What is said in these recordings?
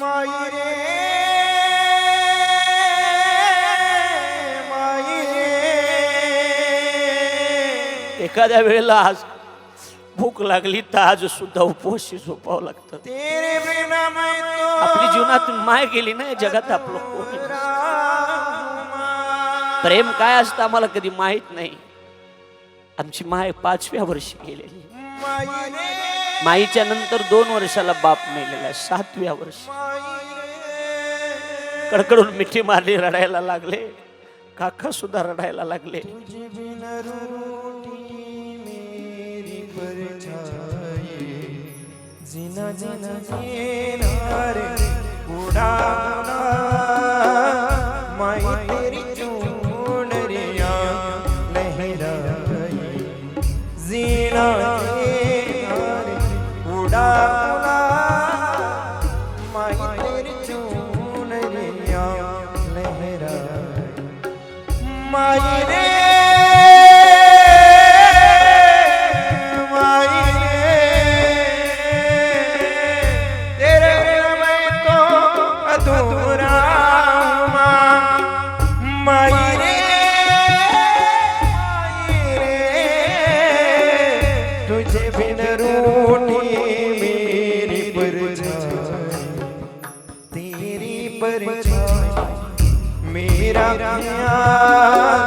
माई रे माई रे. एखाद्या वेळेला आज भूक लागली तर आज सुद्धा उपवाशी झोपावं लागतं. आपली जीवनातून माय गेली ना जगात आपलं कोणी. प्रेम काय असतं आम्हाला कधी माहीत नाही. आमची माय पाचव्या वर्षी गेलेली. माई रे. माईच्या नंतर दोन वर्षाला बाप मेलेला सातव्या वर्षी. कडकडून मिठी मारली रडायला लागले. काका सुद्धा रडायला लागले. जिना जिना रोटी परिचय। मेरा प्यार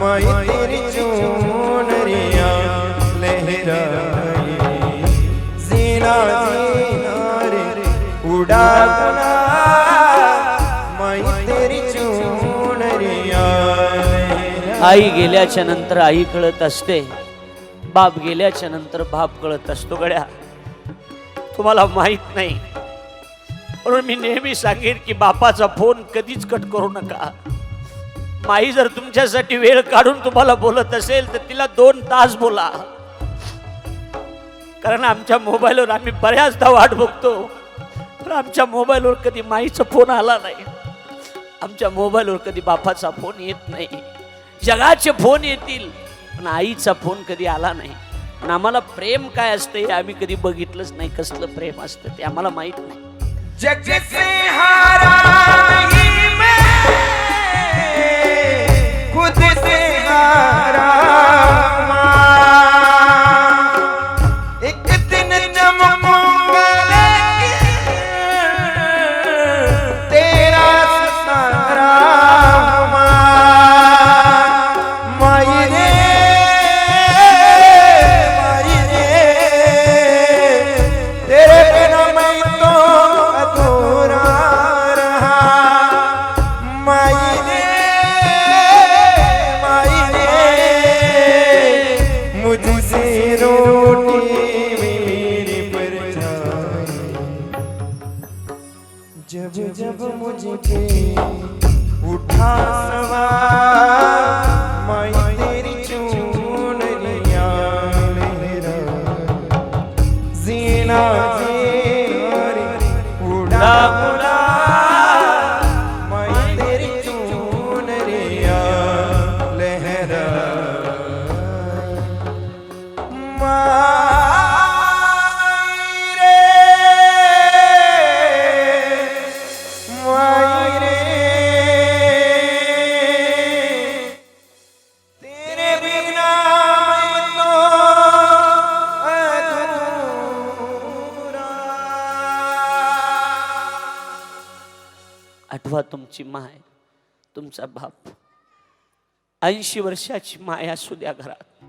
मैं तेरी चूनरिया लहराई जीना जीना रे उड़ा मैं तेरी चूनरिया आई गेल्याच्यानंतर आई कळत असते. बाप गेल्याच्यानंतर बाप कळत असतो गड्या. तुम्हाला माहीत नाही. म्हणून मी नेहमी सांगेन की बापाचा फोन कधीच कट करू नका. माई जर तुमच्यासाठी वेळ काढून तुम्हाला बोलत असेल तर तिला दोन तास बोला. कारण आमच्या मोबाईलवर आम्ही बऱ्याचदा वाट बघतो पण आमच्या मोबाईलवर कधी माईचा फोन आला नाही. आमच्या मोबाईलवर कधी बापाचा फोन येत नाही. जगाचे फोन येतील पण आईचा फोन कधी आला नाही. पण आम्हाला प्रेम काय असतं हे आम्ही कधी बघितलंच नाही कसलं प्रेम असतं ते आम्हाला माहीत नाही. जग से हारा मैं खुद से हारा माँ। मुझे उठा वर्षाची माय तुमचा बाप. ऐंशी वर्षाची माय असू द्या घरात.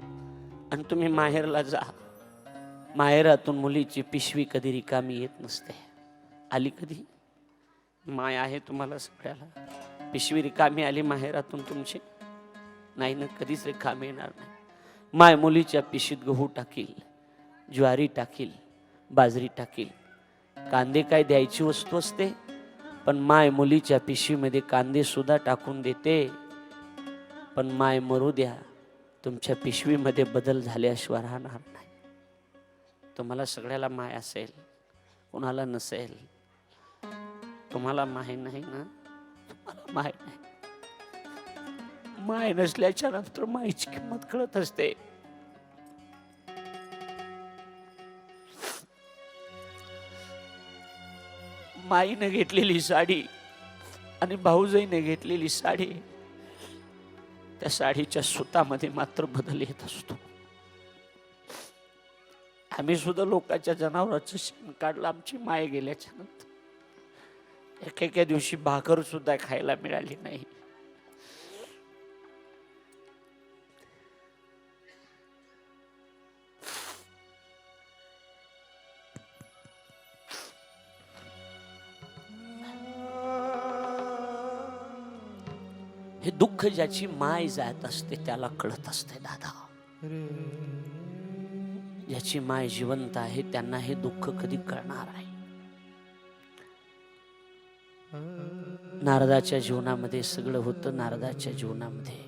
आणि तुम्ही माहेरला जा. माहेरातून मुलीची पिशवी कधी रिकामी येत नसते. आली कधी? माय आहे तुम्हाला सगळ्याला. पिशवी रिकामी आली माहेरातून तुमची? नाही ना कधीच रिकामी येणार नाही. माय मुलीच्या पिशवीत गहू टाकील ज्वारी टाकील बाजरी टाकील. कांदे काय द्यायची वस्तू असते? पण माय मुलीच्या पिशवीमध्ये कांदे सुद्धा टाकून देते. पण माय मरू द्या तुमच्या पिशवीमध्ये बदल झाल्याशिवाय राहणार नाही. तुम्हाला सगळ्याला माय असेल कुणाला नसेल. तुम्हाला माय नाही ना? तुम्हाला माय नाही. माय नसल्याच्या नंतर मायची किंमत कळत असते. माईने घेतलेली साडी आणि भाऊजाईने घेतलेली साडी त्या साडीच्या सुतामध्ये मात्र बदल येत असतो. आम्ही सुद्धा लोकांच्या जनावराचं शेण काढलं आमची माय गेल्याच्यानंतर. एका दिवशी भाकर सुद्धा खायला मिळाली नाही. दुःख ज्याची माय जात असते त्याला कळत असते दादा. ज्याची माय जिवंत आहे त्यांना हे दुःख कधी कळणार आहे नारदाच्या जीवनामध्ये सगळं होतं नारदाच्या जीवनामध्ये.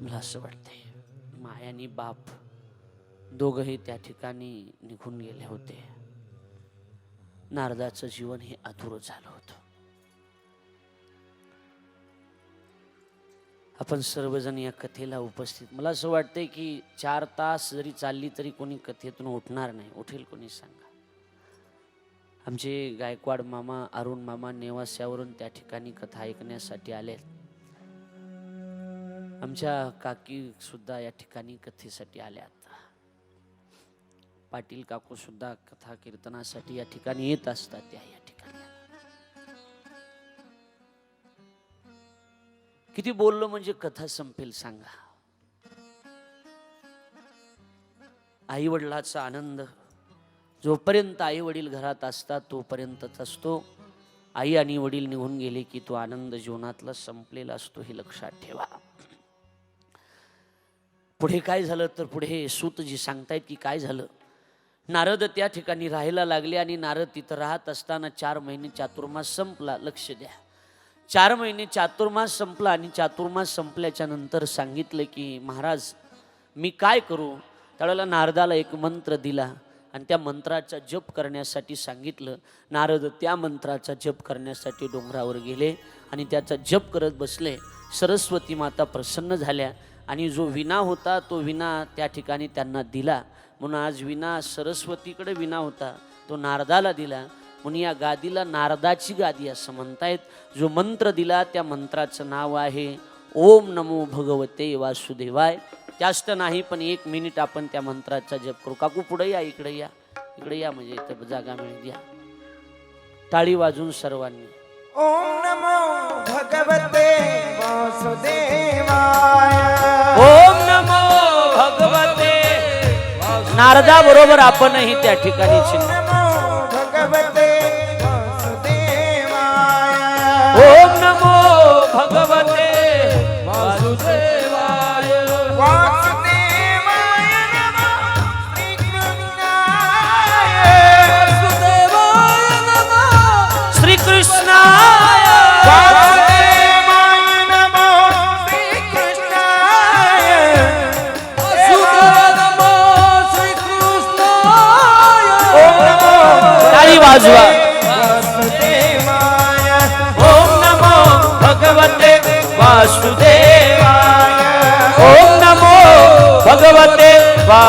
मला असं वाटतंय माय आणि बाप दोघही त्या ठिकाणी निघून गेले होते. नारदाचं जीवन हे अधुरं झालं होतं. आपण सर्वजण या कथेला उपस्थित. मला असं वाटतंय की चार तास जरी चालली तरी कोणी कथेतून उठणार नाही. उठेल कोणी सांगा. आमचे गायकवाड मामा अरुण मामा नेवास्यावरून त्या ठिकाणी कथा ऐकण्यासाठी आले. आमच्या काकी सुद्धा या ठिकाणी कथेसाठी आल्यात पाटील काकू सुद्धा कथा कीर्तनासाठी या ठिकाणी येत असतात त्या या किती बोललो म्हणजे कथा संपेल सांगा. आई वडिलाचा आनंद जोपर्यंत आई वडील घरात असतात तोपर्यंतच असतो. आई आणि वडील निघून गेले की तो आनंद जीवनातला संपलेला असतो हे लक्षात ठेवा. पुढे काय झालं तर पुढे सूत जी सांगतायत की काय झालं? नारद त्या ठिकाणी राहायला लागले आणि नारद तिथं राहत असताना चार महिने चातुर्मास संपला. लक्ष द्या. चार महिने चातुर्मास संपला आणि चातुर्मास संपल्याच्या नंतर सांगितलं की महाराज मी काय करू? त्यावेळेला नारदाला एक मंत्र दिला आणि त्या मंत्राचा जप करण्यासाठी सांगितलं. नारद त्या मंत्राचा जप करण्यासाठी डोंगरावर गेले आणि त्याचा जप करत बसले. सरस्वती माता प्रसन्न झाल्या आणि जो विना होता तो विना त्या ठिकाणी त्यांना दिला. म्हणून आज विना सरस्वतीकडे विना होता तो नारदाला दिला. म्हणून या गादीला नारदाची गादी असं म्हणतायत. जो मंत्र दिला त्या मंत्राचं नाव आहे ओम नमो भगवते वासुदेवाय. जास्त नाही पण एक मिनिट आपण त्या मंत्राचा जप करू. काकू पुढे या इकडे या. इकडे या म्हणजे इथं जागा मिळेल या टाळी वाजून सर्वांनी. ओम नमो भगवते वासुदेवाय. ओम नमो भगवते. नारदा बरोबर आपणही त्या ठिकाणी चिन्ह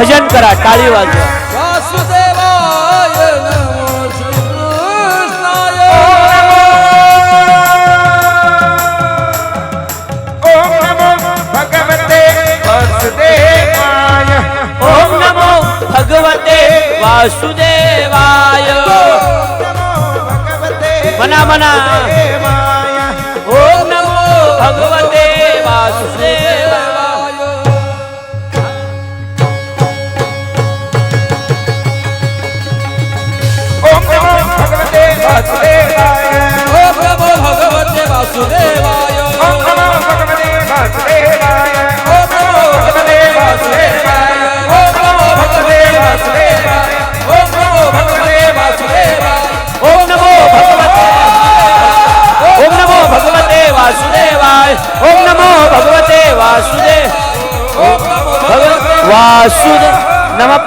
भजन करा टाळी वाजव. वासुदेवाय। मना मना। ओम नमो भगवते वासुदेव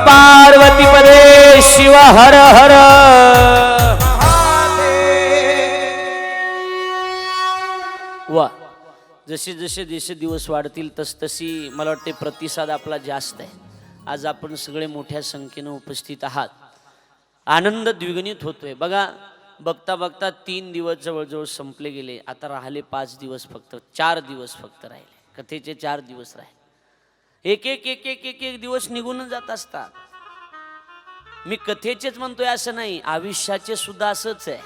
पार्वती पदे शिव हर हर। वा जसे जसे जसे दिवस वाढतील तस तशी मला वाटते प्रतिसाद आपला जास्त आहे. आज आपण सगळे मोठ्या संख्येनं उपस्थित आहात. आनंद द्विगुणित होतोय. बघा बघता बघता तीन दिवस जवळजवळ संपले गेले. आता राहिले पाच दिवस फक्त चार दिवस फक्त राहिले. कथेचे चार दिवस राहिले. एक एक एक एक एक एक दिवस निघून जात असतात. मी कथेचेच म्हणतोय असं नाही आयुष्याचे सुद्धा असंच आहे.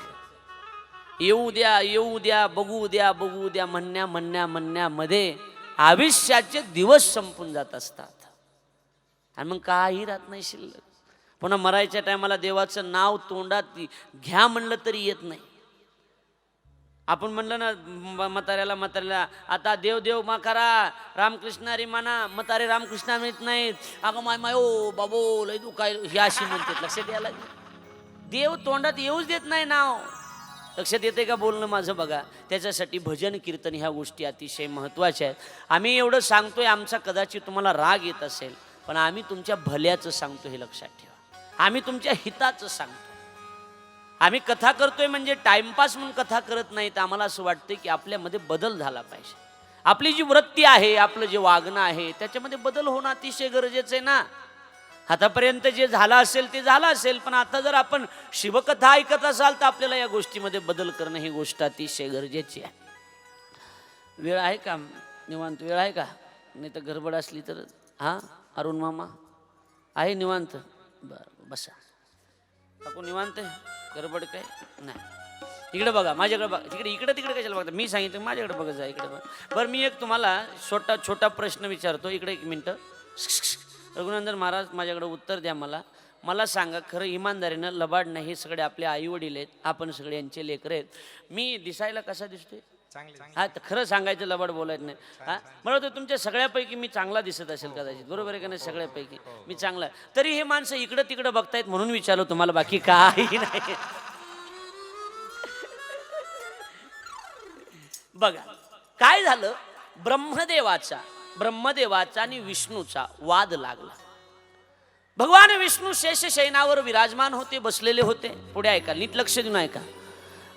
येऊ द्या येऊ द्या बघू द्या बघू द्या म्हणण्या म्हणण्या म्हणण्यामध्ये आयुष्याचे दिवस संपून जात असतात. आणि मग काही राहत नाही शिल्लक. पुन्हा मरायच्या टायमाला देवाचं नाव तोंडात घ्या म्हणलं तरी येत नाही. आपण म्हणलं ना म्हाताऱ्याला म्हाताऱ्याला आता देव देव मा करा रामकृष्ण हरी म्हणा म्हातारे रामकृष्ण म्हणत नाहीत. अगं माय माय ओ बाबो लय दुखाय हे अशी म्हणतात. लक्षात यायला देव तोंडात येऊच देत नाही नाव. लक्षात येते का बोलणं माझं बघा? त्याच्यासाठी भजन कीर्तन ह्या गोष्टी अतिशय महत्त्वाच्या आहेत. आम्ही एवढं सांगतोय आमचा कदाचित तुम्हाला राग येत असेल पण आम्ही तुमच्या भल्याचं सांगतो हे लक्षात ठेवा. आम्ही तुमच्या हिताचं सांगतो. आम्ही कथा करतोय म्हणजे टाइमपास म्हणून कथा करत नाही तर आम्हाला असं वाटतं की आपल्यामध्ये बदल झाला पाहिजे. आपली जी वृत्ती आहे आपलं जे वागणं आहे त्याच्यामध्ये बदल होणं अतिशय गरजेचं आहे ना. आतापर्यंत जे झालं असेल ते झालं असेल पण आता जर आपण शिवकथा ऐकत असाल तर आपल्याला या गोष्टीमध्ये बदल करणं ही गोष्ट अतिशय गरजेची आहे. वेळ आहे का? निवांत वेळ आहे का? नाही तर गडबड असली तर हां? अरुण मामा? आहे निवांत? बरं बसा. काकू निवांत आहे? गडबड काय? नाही. इकडे बघा माझ्याकडे बघा तिकडे इकडे तिकडे कशाला बघता? मी सांगितलं माझ्याकडे बघा जा इकडे बघा. बरं मी एक तुम्हाला छोटा छोटा प्रश्न विचारतो. इकडे एक मिनटं. रघुनंदन महाराज माझ्याकडे उत्तर द्या मला. मला सांगा खरं इमानदारीनं लबाड नाही हे सगळे आपले आईवडील आहेत आपण सगळे यांचे लेकर आहेत. मी दिसायला कसा दिसतोय? हा खरं सांगायचं लबाड बोलायचं नाही. हा मला वाटतं तुमच्या सगळ्यापैकी मी चांगला दिसत असेल कदाचित. बरोबर आहे का नाही? सगळ्यापैकी. मी चांगला. तरी हे माणसं इकडं तिकडं बघतायत म्हणून विचारलो तुम्हाला बाकी काही नाही. बघा काय झालं? ब्रह्मदेवाचा ब्रह्मदेवाचा आणि विष्णूचा वाद लागला. भगवान विष्णू शेषशयनावर विराजमान होते बसलेले होते. पुढे ऐका नीट लक्ष देऊन ऐका.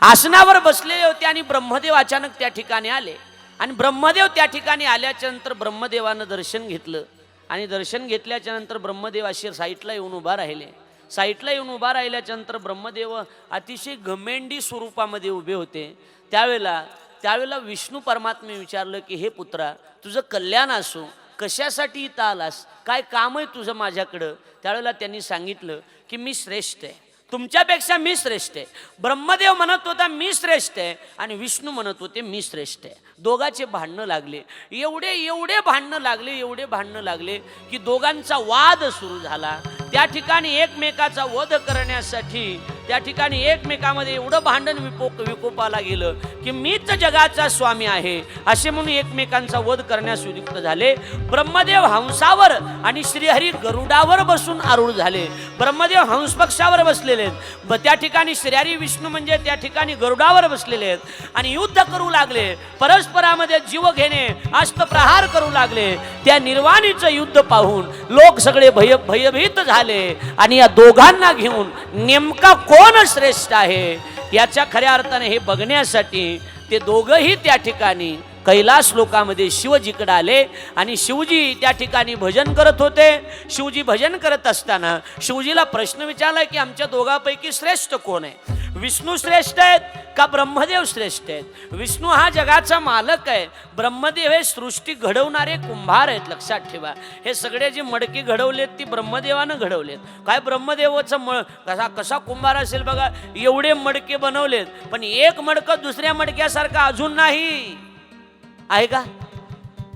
आसनावर बसलेले होते आणि ब्रह्मदेव अचानक त्या ठिकाणी आले. आणि ब्रह्मदेव त्या ठिकाणी आल्याच्यानंतर ब्रह्मदेवानं दर्शन घेतलं. आणि दर्शन घेतल्याच्या नंतर ब्रह्मदेव असे साईटला येऊन उभा राहिले. साईटला येऊन उभा राहिल्याच्या नंतर ब्रह्मदेव अतिशय घमेंडी स्वरूपामध्ये उभे होते. त्यावेळेला त्यावेळेला विष्णू परमात्मे विचारलं की हे पुत्रा तुझं कल्याण असो. कशासाठी इथं आलास? काय काम आहे तुझं माझ्याकडं? त्यावेळेला त्यांनी सांगितलं की मी श्रेष्ठ आहे. तुमच्यापेक्षा मी श्रेष्ठ आहे. ब्रह्मदेव म्हणत होता मी श्रेष्ठ आहे. आणि विष्णू म्हणत होते मी श्रेष्ठ आहे. दोघाचे भांडणं लागले. एवढे एवढे भांडणं लागले एवढे भांडणं लागले की दोघांचा वाद सुरू झाला. त्या ठिकाणी एकमेकाचा वध करण्यासाठी त्या ठिकाणी एकमेकामध्ये एवढं भांडण विकोप विकोपाला गेलं की मीच जगाचा स्वामी आहे. असे म्हणून एकमेकांचा वध करण्यास उद्युक्त झाले. ब्रह्मदेव हंसावर आणि श्रीहरी गरुडावर बसून आरूढ झाले. ब्रह्मदेव हंस पक्षावर बसलेले आहेत. त्या ठिकाणी श्रीहरी विष्णू म्हणजे त्या ठिकाणी गरुडावर बसलेले आहेत. आणि युद्ध करू लागले. परस्परामध्ये जीव घेणे अष्टप्रहार करू लागले. त्या निर्वाणीचं युद्ध पाहून लोक सगळे भय भयभीत झाले. आणि या दोघांना घेऊन नेमका कोण श्रेष्ठ आहे. याच्या खऱ्या अर्थाने हे बघण्यासाठी ते दोघंही त्या ठिकाणी कैलास लोकामध्ये शिवजीकडे आले आणि शिवजी त्या ठिकाणी भजन करत होते. शिवजी भजन करत असताना शिवजीला प्रश्न विचारला की आमच्या दोघांपैकी श्रेष्ठ कोण आहे? विष्णू श्रेष्ठ आहेत का ब्रह्मदेव श्रेष्ठ आहेत? विष्णू हा जगाचा मालक आहे. ब्रह्मदेव हे सृष्टी घडवणारे कुंभार आहेत. लक्षात ठेवा. हे सगळे जे मडके घडवलेत ती ब्रह्मदेवानं घडवलेत. काय ब्रह्मदेवाचं मळ? कसा कसा कुंभार असेल बघा. एवढे मडके बनवलेत. पण एक मडकं दुसऱ्या मडक्यासारखं अजून नाही. आहे का?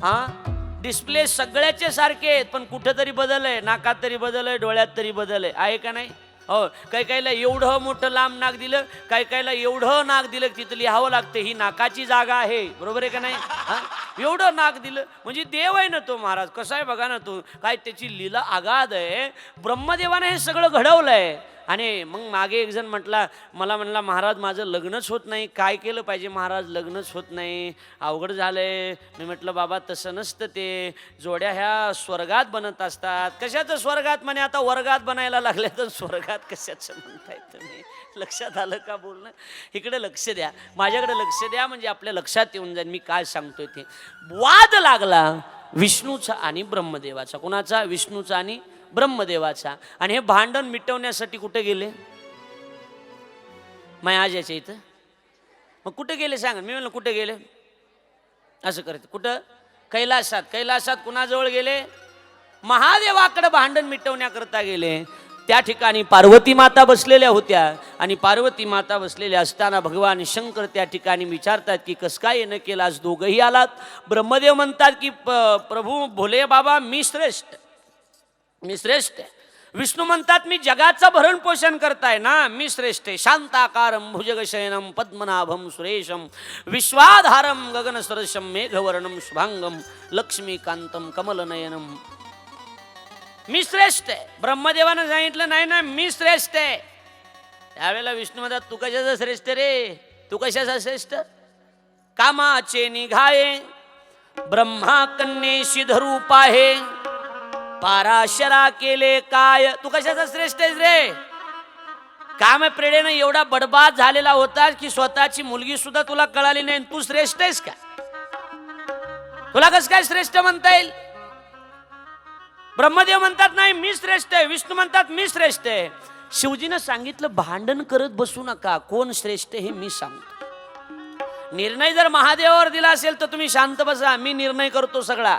हा? डिस्प्ले सगळ्याचे सारखे आहेत पण कुठं तरी बदल आहे. नाकात तरी बदल आहे डोळ्यात तरी बदल आहे. आहे का नाही? हो. काही काहीला एवढं मोठं लांब नाक दिलं काही काहीला एवढं नाक दिलं की तिथं लिहावं लागतं ही नाकाची जागा आहे. बरोबर आहे का नाही? हा? एवढं नाक दिलं. म्हणजे देव आहे ना तो महाराज. कसा आहे बघा ना तो? काय त्याची लीला आगाध आहे. ब्रह्मदेवाने हे सगळं घडवलं आहे आणि मग मागे एक जण म्हटला मला म्हणला महाराज माझं लग्नच होत नाही. काय केलं पाहिजे महाराज? लग्नच होत नाही. अवघड झालंय. मी म्हटलं बाबा तसं नसतं ते. जोड्या ह्या स्वर्गात बनत असतात. कशाचं स्वर्गात? म्हणे आता वर्गात बनायला लागल्या तर स्वर्गात कशाचं म्हणताय तुम्ही? लक्षात आलं का बोलणं? इकडे लक्ष द्या. माझ्याकडे लक्ष द्या म्हणजे आपल्या लक्षात येऊन जाईल मी काय सांगतोय ते. वाद लागला विष्णूचा आणि ब्रह्मदेवाचा. कोणाचा? विष्णूचा आणि ब्रह्मदेवाचा. आणि हे भांडण मिटवण्यासाठी कुठे गेले? माय आज याच्या इथं. मग कुठे गेले सांगा? मी म्हणलं कुठे गेले? असं करते. कुठं? कैलासात. कैलासात कुणाजवळ गेले? महादेवाकडे भांडण मिटवण्याकरता गेले. त्या ठिकाणी पार्वती माता बसलेल्या होत्या. आणि पार्वती माता बसलेल्या असताना भगवान शंकर त्या ठिकाणी विचारतात की कसं काय येणं केलास आज दोघंही आलात? ब्रह्मदेव म्हणतात की प- प्रभू भोले बाबा मी श्रेष्ठ. मी श्रेष्ठ आहे. विष्णू म्हणतात मी जगाचं भरण पोषण करताय ना मी श्रेष्ठ आहे. शांताकारम भुजगशयनम पद्मनाभम सुरेशम विश्वाधारम गगनसरसम मेघवर्णम शुभांगम लक्ष्मीकांतम कमलनयनम मी श्रेष्ठ आहे. ब्रह्मदेवानं सांगितलं नाही ना मी श्रेष्ठ आहे. त्यावेळेला विष्णू म्हणतात तू कशाचा श्रेष्ठ रे? तू कशाचा श्रेष्ठ? कामाचे निघाये ब्रह्मा कन्येशी धरू पाहे पाराशरा केले काय? तू कशाचा श्रेष्ठ आहेस रे? काम प्रेडेनं एवढा बडबाद झालेला होता की स्वतःची मुलगी सुद्धा तुला कळाली नाही. तू श्रेष्ठ आहेस का? तुला कस काय श्रेष्ठ म्हणता येईल? ब्रह्मदेव म्हणतात नाही मी श्रेष्ठ आहे. विष्णू म्हणतात मी श्रेष्ठ आहे. शिवजीनं सांगितलं भांडण करत बसू नका. कोण श्रेष्ठ हे मी सांगतो. निर्णय जर महादेवावर दिला असेल तर तुम्ही शांत बसा. मी निर्णय करतो सगळा.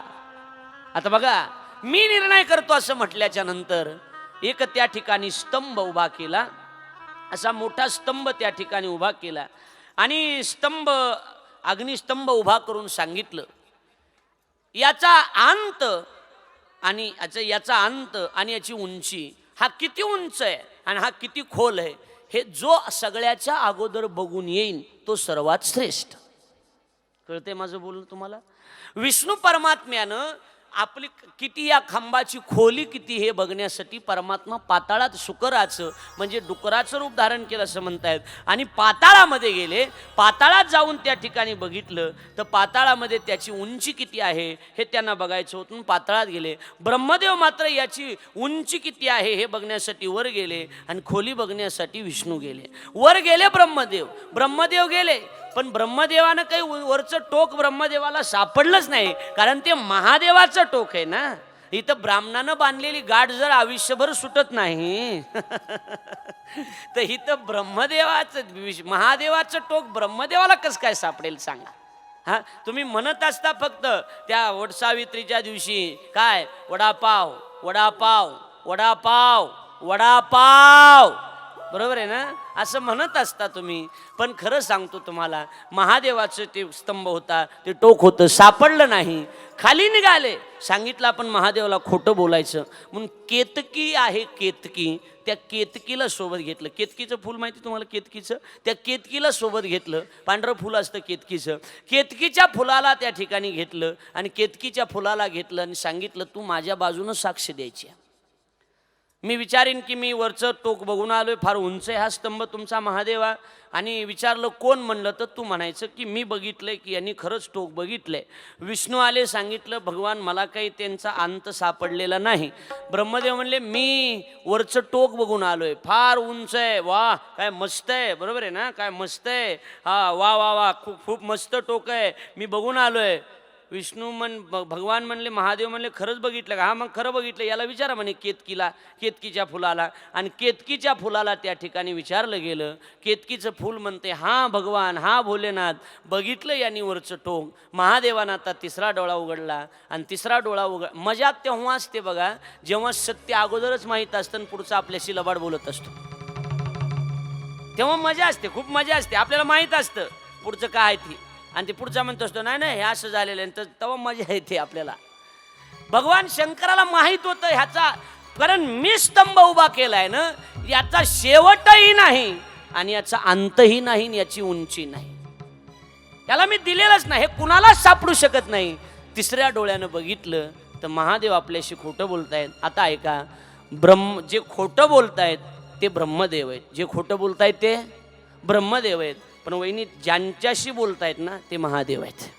आता बघा मी निर्णय करतो असं म्हटल्याच्या नंतर एक त्या ठिकाणी स्तंभ उभा केला. असा मोठा स्तंभ त्या ठिकाणी उभा केला. आणि स्तंभ अग्निस्तंभ उभा करून सांगितलं. याचा अंत आणि याचा याचा अंत आणि याची उंची हा किती उंच आहे आणि हा किती खोल आहे हे जो सगळ्याच्या अगोदर बघून येईन तो सर्वात श्रेष्ठ. कळते माझं बोलणं तुम्हाला? विष्णू परमात्म्यानं आपली किती या खांबाची खोली किती हे बघण्यासाठी परमात्मा पाताळात सुकराचं म्हणजे डुकराचं रूप धारण केलं असं म्हणतायत. आणि पाताळामध्ये गेले पाताळात जाऊन त्या ठिकाणी बघितलं तर पाताळामध्ये त्याची उंची किती आहे हे त्यांना बघायचं होतं. पाताळात गेले. ब्रह्मदेव मात्र याची उंची किती आहे हे बघण्यासाठी वर गेले आणि खोली बघण्यासाठी विष्णू गेले. वर गेले ब्रह्मदेव. ब्रह्मदेव गेले. पण ब्रह्मदेवानं काही वरचं टोक ब्रह्मदेवाला सापडलंच नाही. कारण ते महादेवाचं टोक आहे ना. इथं ब्राह्मणानं बांधलेली गाठ जर आयुष्यभर सुटत नाही तर इथं ब्रह्मदेवाचं महादेवाचं टोक ब्रह्मदेवाला कसं काय सापडेल सांगा? हा? तुम्ही म्हणत असता फक्त त्या वटसावित्रीच्या दिवशी काय? वडापाव वडापाव वडापाव वडापाव. बरोबर आहे ना? असं म्हणत असता तुम्ही. पण खरं सांगतो तुम्हाला महादेवाचं ते स्तंभ होता ते टोक होतं सापडलं नाही. खाली निघाले. सांगितलं आपण महादेवाला खोटं बोलायचं. म्हणून केतकी आहे केतकी. त्या केतकीला सोबत घेतलं. केतकीचं फूल माहिती तुम्हाला केतकीचं? त्या केतकीला सोबत घेतलं. पांढरं फुल असतं केतकीचं. केतकीच्या फुलाला त्या ठिकाणी घेतलं आणि केतकीच्या फुलाला घेतलं आणि सांगितलं तू माझ्या बाजूनं साक्ष द्यायची आहे. मी विचारीन की मी वरचं टोक बघून आलो आहे फार उंच आहे हा स्तंभ तुमचा महादेवा. आणि विचारलं कोण म्हणलं? तर तू म्हणायचं की मी बघितलं आहे की यांनी खरंच टोक बघितलं आहे विष्णू आले सांगितलं भगवान मला काही त्यांचा अंत सापडलेला नाही. ब्रह्मदेव म्हणले मी वरचं टोक बघून आलो आहे फार उंच आहे. वा काय मस्त आहे. बरोबर आहे ना? काय मस्त आहे. हा वा वा वा खूप खूप मस्त टोक आहे. मी बघून आलो आहे विष्णू म्हण भगवान म्हणले महादेव म्हणले खरंच बघितलं का? हा मग खरं बघितलं. याला विचारा म्हणे केतकीला केतकीच्या फुलाला. आणि केतकीच्या फुलाला त्या ठिकाणी विचारलं गेलं. केतकीचं फूल म्हणते हा भगवान हा भोलेनाथ. बघितलं यांनी वरचं टोक महादेवानं आता तिसरा डोळा उघडला. आणि तिसरा डोळा उघड मजा तेव्हा असते बघा. जेव्हा सत्य अगोदरच माहीत असतं आणि पुढचं आपल्याशी लबाड बोलत असतो. तेव्हा मजा असते खूप मजा असते. आपल्याला माहीत असतं पुढचं काय आहे ते. आणि ते पुढचा म्हणतो असतो नाही नाही हे असं झालेलं आहे. तर तेव्हा मजा येते आपल्याला. भगवान शंकराला माहीत होतं ह्याचा कारण मी स्तंभ उभा केलाय ना याचा शेवटही नाही आणि याचा अंतही नाही आणि याची उंची नाही. याला मी दिलेलंच नाही हे कुणालाच सापडू शकत नाही. तिसऱ्या डोळ्यानं बघितलं तर महादेव आपल्याशी खोटं बोलतायत. आता ऐका ब्रह्म जे खोटं बोलतायत ते ब्रह्मदेव आहेत. जे खोटं बोलतायत ते ब्रह्मदेव आहेत. पण वहिनी ज्यांच्याशी बोलतायत ना ते महादेव आहेत.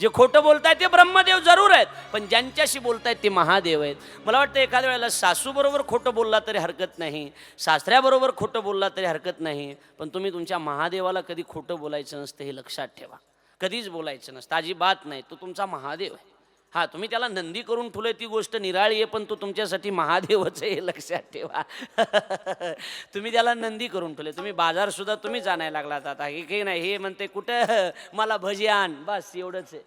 जे खोटं बोलतायत ते ब्रह्मदेव जरूर आहेत पण ज्यांच्याशी बोलतायत ते महादेव आहेत. मला वाटतं एखाद्या वेळेला सासूबरोबर खोटं बोलला तरी हरकत नाही सासऱ्याबरोबर खोटं बोलला तरी हरकत नाही पण तुम्ही तुमच्या महादेवाला कधी खोटं बोलायचं नसतं हे लक्षात ठेवा. कधीच बोलायचं नसतं अजिबात नाही तो तुमचा महादेव आहे. हा तुम्ही त्याला नंदी करून ठेवलंय ती गोष्ट निराळी आहे पण तो तुमच्यासाठी महादेवच आहे लक्षात ठेवा. तुम्ही त्याला नंदी करून ठेवले तुम्ही बाजारसुद्धा तुम्ही जाणायला लागलात आता. हे काही नाही हे म्हणते कुठं? मला भजी आण बस एवढंच आहे.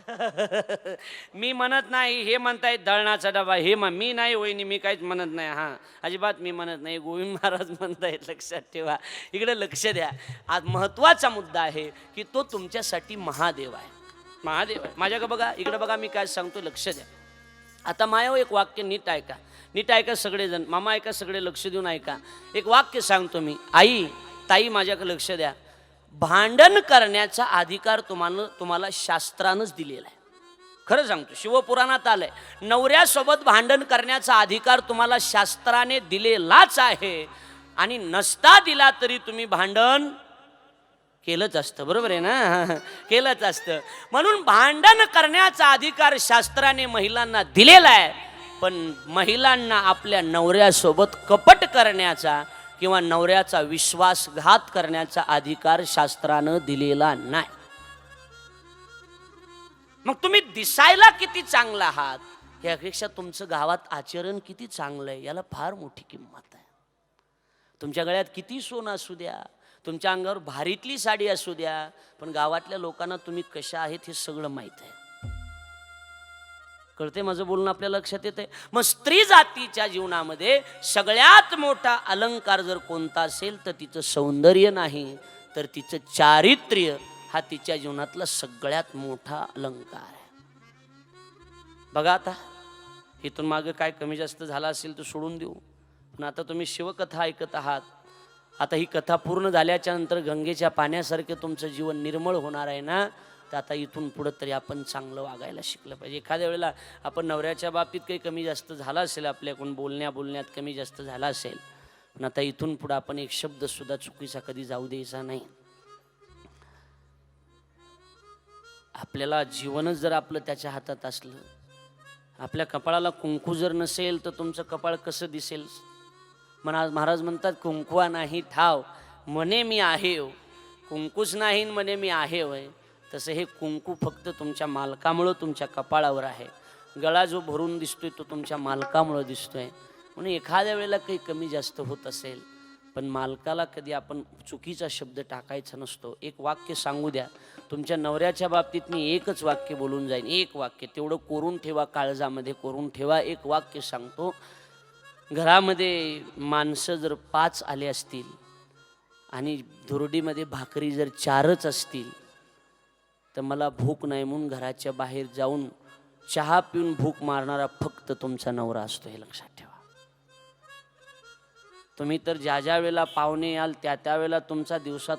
मी म्हणत नाही हे म्हणताय दळणाचा डबा. हे मग मी नाही वहिनी मी काहीच म्हणत नाही. हां अजिबात मी म्हणत नाही. गोविंद महाराज म्हणतायत लक्षात ठेवा. इकडे लक्ष द्या. आज महत्त्वाचा मुद्दा आहे की तो तुमच्यासाठी महादेव आहे. महादेव माझ्याकडे बघा इकडे बघा मी काय सांगतो लक्ष द्या. आता मायाव एक वाक्य नीट ऐका. नीट ऐका सगळेजण. मामा ऐका सगळे लक्ष देऊन ऐका. एक वाक्य सांगतो मी. आई ताई माझ्याकडे लक्ष द्या. भांडण करण्याचा अधिकार तुम्हाला तुम्हाला शास्त्रानंच दिलेला आहे. खरं सांगतो शिवपुराणात आलंय. नवऱ्यासोबत भांडण करण्याचा अधिकार तुम्हाला शास्त्राने दिलेलाच आहे. आणि नसता दिला तरी तुम्ही भांडण केलंच असतं बरोबर आहे ना? केलंच असतं. म्हणून भांडण करण्याचा अधिकार शास्त्राने महिलांना दिलेला आहे. पण महिलांना आपल्या नवऱ्यासोबत कपट करण्याचा किंवा नवऱ्याचा विश्वासघात करण्याचा अधिकार शास्त्रानं दिलेला नाही. मग तुम्ही दिसायला किती चांगला आहात? यापेक्षा तुमचं गावात आचरण किती चांगलं आहे याला फार मोठी किंमत आहे. तुमच्या गळ्यात किती सोनं असू द्या तुमच्या अंगावर भारीतली साडी असू द्या पण गावातल्या लोकांना तुम्ही कशा आहेत हे सगळं माहीत आहे. कळते माझं बोलणं आपल्या लक्षात येते मग स्त्री जातीच्या जीवनामध्ये सगळ्यात मोठा अलंकार जर कोणता असेल तर तिचं सौंदर्य नाही तर तिचं चारित्र्य हा तिच्या जीवनातला सगळ्यात मोठा अलंकार आहे. बघा आता इथून मागं काय कमी जास्त झाला असेल तर सोडून देऊ. पण आता तुम्ही शिवकथा ऐकत आहात. आता ही कथा पूर्ण झाल्याच्यानंतर गंगेच्या पाण्यासारखं तुमचं जीवन निर्मळ होणार आहे ना? तर आता इथून पुढं तरी आपण चांगलं वागायला शिकलं पाहिजे. एखाद्या वेळेला आपण नवऱ्याच्या बाबतीत काही कमी जास्त झाला असेल आपल्याकडून बोलण्या बोलण्यात कमी जास्त झाला असेल पण आता इथून पुढं आपण एक शब्दसुद्धा चुकीचा कधी जाऊ द्यायचा नाही. आपल्याला जीवनच जर आपलं त्याच्या हातात असलं आपल्या कपाळाला कुंकू जर नसेल तर तुमचं कपाळ कसं दिसेल? म्हणा महाराज म्हणतात कुंकुवा नाही ठाव म्हणे मी आहे हो. कुंकूच नाही म्हणे मी आहे होय. तसं हे कुंकू फक्त तुमच्या मालकामुळं तुमच्या कपाळावर आहे. गळा जो भरून दिसतोय तो तुमच्या मालकामुळं दिसतोय. म्हणून एखाद्या वेळेला काही कमी जास्त होत असेल पण मालकाला कधी आपण चुकीचा शब्द टाकायचा नसतो. एक वाक्य सांगू द्या. तुमच्या नवऱ्याच्या बाबतीत मी एकच वाक्य बोलून जाईन. एक वाक्य. तेवढं कोरून ठेवा काळजामध्ये कोरून ठेवा. एक वाक्य सांगतो घरामध्ये माणसं जर पाच आले असतील आणि धुरडीमध्ये भाकरी जर चारच असतील तर मला भूक नाही म्हणून घराच्या बाहेर जाऊन चहा पिऊन भूक मारणारा फक्त तुमचा नवरा असतो हे लक्षात ठेवा. तुम्ही तर ज्या ज्या वेळेला पाहुणे याल त्या त्यावेळेला तुमचा दिवसातून